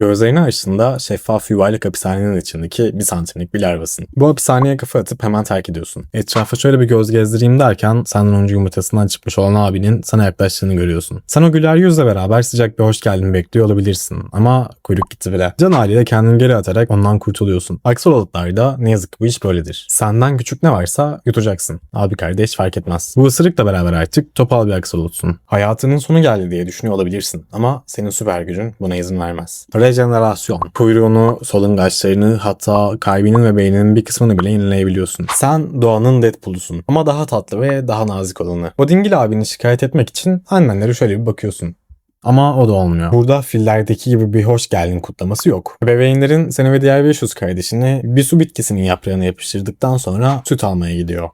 Gözlerini açtığında şeffaf yuvarlak hapishanenin içindeki bir santimlik bir larvasın. Bu hapishaneye kafa atıp hemen terk ediyorsun. Etrafa şöyle bir göz gezdireyim derken senden önce yumurtasından çıkmış olan abinin sana yaklaştığını görüyorsun. Sen o güler yüzle beraber sıcak bir hoş geldin bekliyor olabilirsin ama kuyruk gitti bile. Can haliyle kendini geri atarak ondan kurtuluyorsun. Aksolotlarda ne yazık ki bu iş böyledir. Senden küçük ne varsa yutacaksın. Abi kardeş fark etmez. Bu ısırıkla beraber artık topal bir aksolotsun. Hayatının sonu geldi diye düşünüyor olabilirsin ama senin süper gücün buna izin vermez. Rejenerasyon. Kuyruğunu, solungaçlarını hatta kalbinin ve beyninin bir kısmını bile yenileyebiliyorsun. Sen doğanın Deadpool'usun ama daha tatlı ve daha nazik olanı. O dingil abini şikayet etmek için annenlere şöyle bir bakıyorsun. Ama o da olmuyor. Burada fillerdeki gibi bir hoş geldin kutlaması yok. Bebeğinlerin seni ve diğer 500 kardeşini bir su bitkisinin yaprağına yapıştırdıktan sonra süt almaya gidiyor.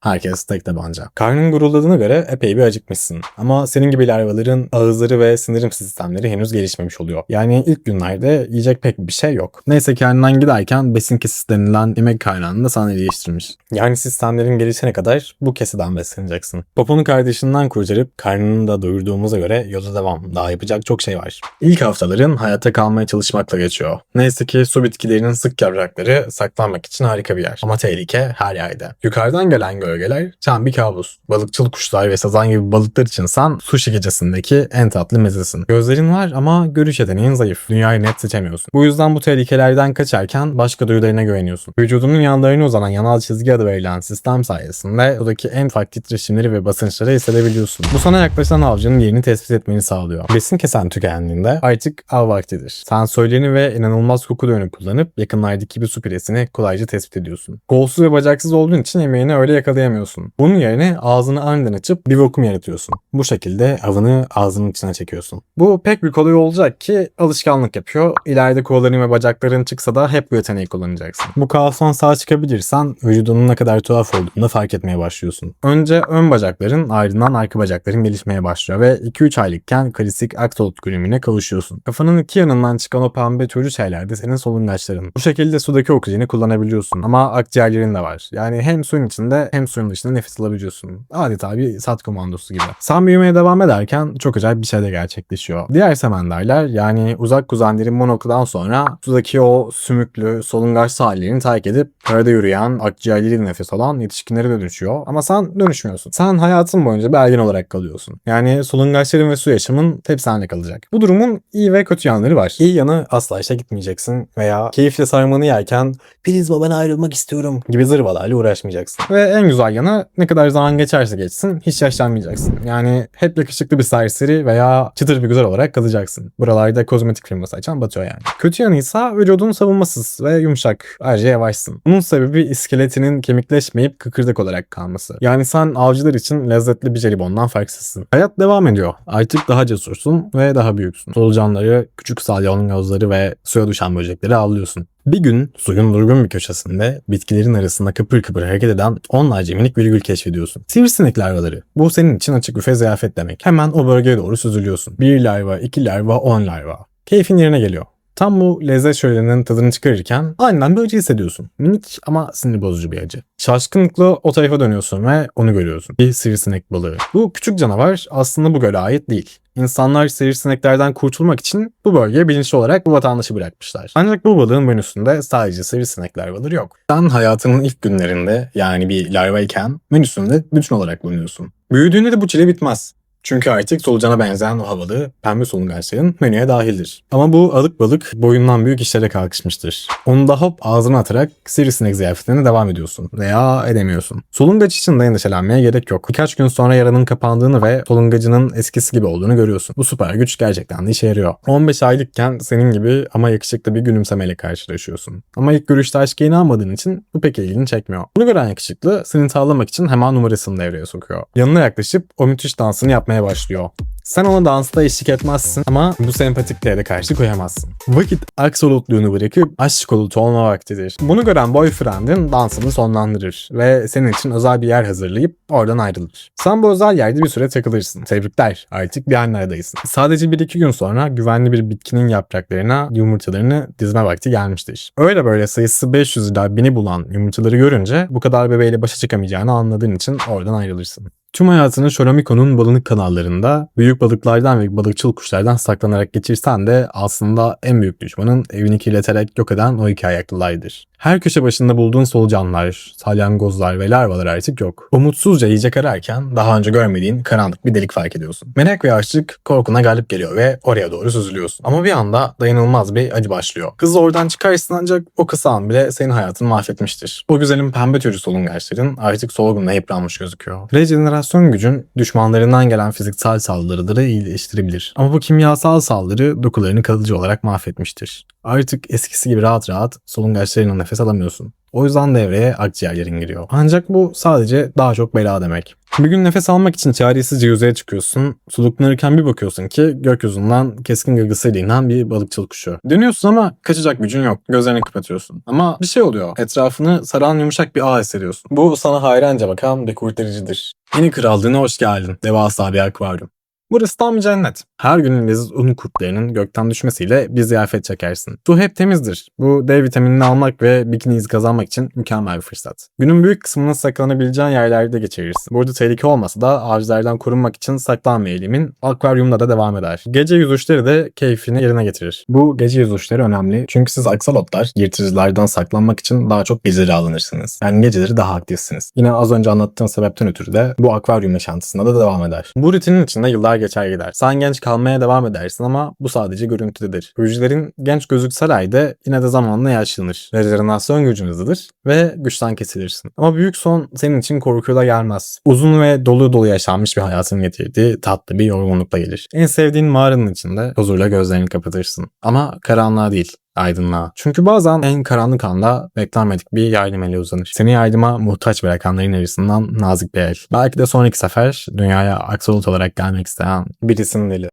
Herkes tek tabanca. Karnın gurulladığına göre epey bir acıkmışsın. Ama senin gibi larvaların ağızları ve sindirim sistemleri henüz gelişmemiş oluyor. Yani ilk günlerde yiyecek pek bir şey yok. Neyse karnından giderken besin kesesi denilen yemek kaynağını da sana değiştirmiş. Yani sistemlerin gelişene kadar bu keseden besleneceksin. Poponu kardeşinden kurtarıp karnını da doyurduğumuza göre yola devam. Daha yapacak çok şey var. İlk haftaların hayatta kalmaya çalışmakla geçiyor. Neyse ki su bitkilerinin sık yaprakları saklanmak için harika bir yer. Ama tehlike her yerde. Yukarıdan gelen gölgeler tam bir kabus. Balıkçıl kuşlar ve sazan gibi balıklar için sen sushi gecesindeki en tatlı mezesin. Gözlerin var ama görüş yeteneğin zayıf. Dünyayı net seçemiyorsun. Bu yüzden bu tehlikelerden kaçarken başka duyularına güveniyorsun. Vücudunun yanlarına uzanan yanal çizgi adı verilen sistem sayesinde odaki en ufak titreşimleri ve basınçları hissedebiliyorsun. Bu sana yaklaşan avcının yerini tespit etmeni sağlıyor. Besin kesen tükendiğinde artık av vaktidir. Sensörlerini ve inanılmaz koku dönü kullanıp yakınlardaki bir su piresini kolayca tespit ediyorsun. Kolsuz ve bacaksız olduğun için yemeğini öyle yakalayamıyorsun. Bunun yerine ağzını aniden açıp bir vakum yaratıyorsun. Bu şekilde avını ağzının içine çekiyorsun. Bu pek bir kolay olacak ki alışkanlık yapıyor. İleride kolların ve bacakların çıksa da hep bu yeteneği kullanacaksın. Bu kaostan sağ çıkabilirsen vücudunun ne kadar tuhaf olduğunu fark etmeye başlıyorsun. Önce ön bacakların ardından arka bacakların gelişmeye başlıyor ve 2-3 aylıkken klasik aksolot görünümüne kavuşuyorsun. Kafanın iki yanından çıkan o pembe türlü şeyler de senin solungaçların. Bu şekilde sudaki oksijeni kullanabiliyorsun ama akciğerlerin de var. Yani hem suyun içinde hem suyun dışında nefes alabiliyorsun. Adeta bir sat komandosu gibi. Sen büyümeye devam ederken çok acayip bir şey de gerçekleşiyor. Diğer semenderler yani uzak kuzenlerin bu noktadan sonra sudaki o sümüklü solungaç hallerini terk edip karada yürüyen akciğerleriyle nefes alan yetişkinlere dönüşüyor. Ama sen dönüşmüyorsun. Sen hayatın boyunca bir ergen olarak kalıyorsun. Yani solungaçların ve su yaşamın hep sende kalacak. Bu durumun iyi ve kötü yanları var. İyi yanı asla işe gitmeyeceksin veya keyifle sarmanı yerken Prizma ben ayrılmak istiyorum gibi zırvalarla uğraşmayacaksın. Ve en güzel yanı ne kadar zaman geçerse geçsin hiç yaşlanmayacaksın. Yani hep yakışıklı bir serseri veya çıtır bir güzel olarak kalacaksın. Buralarda kozmetik firması açan batıyor yani. Kötü yanı ise vücudun savunmasız ve yumuşak. Ayrıca yavaşsın. Bunun sebebi iskeletinin kemikleşmeyip kıkırdak olarak kalması. Yani sen avcılar için lezzetli bir jelibondan farksızsın. Hayat devam ediyor. Artık daha cesursun ve daha büyüksün. Solucanları, küçük salyangozları ve suya düşen böcekleri avlıyorsun. Bir gün suyun durgun bir köşesinde bitkilerin arasında kıpır kıpır hareket eden onlarca minik virgül keşfediyorsun. Sivrisinek larvaları. Bu senin için açık büfe ziyafet demek. Hemen o bölgeye doğru süzülüyorsun. Bir larva, iki larva, on larva. Keyfin yerine geliyor. Tam bu lezzet şöleninin tadını çıkarırken aniden bir acı hissediyorsun. Minik ama sinir bozucu bir acı. Şaşkınlıkla o tarafa dönüyorsun ve onu görüyorsun. Bir sivrisinek balığı. Bu küçük canavar aslında bu göle ait değil. İnsanlar sivrisineklerden kurtulmak için bu bölgeye bilinçli olarak bu vatandaşı bırakmışlar. Ancak bu balığın menüsünde sadece sivrisinek larvaları yok. Sen hayatının ilk günlerinde yani bir larva iken menüsünde bütün olarak bulunuyorsun. Büyüdüğünde de bu çile bitmez. Çünkü artık solucana benzeyen o havalı pembe solungaçların menüye dahildir. Ama bu alık balık boyundan büyük işlere kalkışmıştır. Onu da hop ağzına atarak sivrisinek ziyafetine devam ediyorsun. Veya edemiyorsun. Solungaç için de endişelenmeye gerek yok. Birkaç gün sonra yaranın kapandığını ve solungacının eskisi gibi olduğunu görüyorsun. Bu süper güç gerçekten de işe yarıyor. 15 aylıkken senin gibi ama yakışıklı bir gülümsemeyle karşılaşıyorsun. Ama ilk görüşte aşka inanmadığın için bu pek ilgini çekmiyor. Bunu gören yakışıklı seni tavlamak için hemen numarasını devreye sokuyor. Yanına yaklaşıp o müthiş dansını yapmaya başlıyor. Sen ona dansta eşlik etmezsin ama bu sempatikliğe de karşı koyamazsın. Vakit aksolotluğunu bırakıp aşk olutu olma vaktidir. Bunu gören boyfriendin dansını sonlandırır ve senin için özel bir yer hazırlayıp oradan ayrılır. Sen bu özel yerde bir süre takılırsın. Tebrikler artık bir anlardayısın. Sadece 1-2 gün sonra güvenli bir bitkinin yapraklarına yumurtalarını dizme vakti gelmiştir. Öyle böyle sayısı 500 ila 1000'i bulan yumurtaları görünce bu kadar bebeğiyle başa çıkamayacağını anladığın için oradan ayrılırsın. Tüm hayatını Shoramiko'nun balık kanallarında büyük balıklardan ve balıkçıl kuşlardan saklanarak geçirsen de aslında en büyük düşmanın evini kirleterek yok eden o iki ayaklılardır. Her köşe başında bulduğun solucanlar, salyangozlar ve larvalar artık yok. Umutsuzca yiyecek ararken daha önce görmediğin karanlık bir delik fark ediyorsun. Merak ve açlık korkuna galip geliyor ve oraya doğru süzülüyorsun. Ama bir anda dayanılmaz bir acı başlıyor. Kız oradan çıkarsın ancak o kısa an bile senin hayatını mahvetmiştir. O güzelim pembe tüylü solungaçların artık solgunla yıpranmış gözüküyor. Rejenerasyon gücün düşmanlarından gelen fiziksel saldırıları iyileştirebilir. Ama bu kimyasal saldırı dokularını kalıcı olarak mahvetmiştir. Artık eskisi gibi rahat rahat solungaçlarıyla nefes alamıyorsun. O yüzden devreye akciğerlerin giriyor. Ancak bu sadece daha çok bela demek. Bir gün nefes almak için çaresizce yüzeye çıkıyorsun. Soluklanırken bir bakıyorsun ki gökyüzünden keskin gagısıyla inen bir balıkçıl kuşu. Dönüyorsun ama kaçacak gücün yok. Gözlerini kapatıyorsun. Ama bir şey oluyor. Etrafını saran yumuşak bir ağ hissediyorsun. Bu sana hayranca bakan bir kurtarıcıdır. Yeni krallığına hoş geldin. Devasa bir akvaryum. Burası tam cennet. Her günün leziz un kurtlarının gökten düşmesiyle bir ziyafet çekersin. Su hep temizdir. Bu D vitaminini almak ve bikini izi kazanmak için mükemmel bir fırsat. Günün büyük kısmını saklanabileceğin yerlerde geçirirsin. Burada tehlike olmasa da avcılardan korunmak için saklanma eğilimin akvaryumda da devam eder. Gece yüzüşleri de keyfini yerine getirir. Bu gece yüzüşleri önemli çünkü siz aksalotlar yırtıcılardan saklanmak için daha çok geceleri alınırsınız. Yani geceleri daha aktifsiniz. Yine az önce anlattığım sebepten ötürü de bu akvaryum yaşantısında da devam eder. Bu rutinin içinde yıllar geçer gider. Sen genç kalmaya devam edersin ama bu sadece görüntüdedir. Hücrelerin genç gözükseler de yine de zamanla yaşlanır. Rejenerasyon gücün hızlıdır ve güçten kesilirsin. Ama büyük son senin için korkuyla gelmez. Uzun ve dolu dolu yaşanmış bir hayatın getirdiği tatlı bir yorgunlukla gelir. En sevdiğin mağaranın içinde huzurla gözlerini kapatırsın. Ama karanlığa değil aydınlığa. Çünkü bazen en karanlık anda beklenmedik bir yardım eli uzanır. Seni yardıma muhtaç bırakanların arasından nazik bir el. Belki de sonraki sefer dünyaya aksolot olarak gelmek isteyen birisinin eli.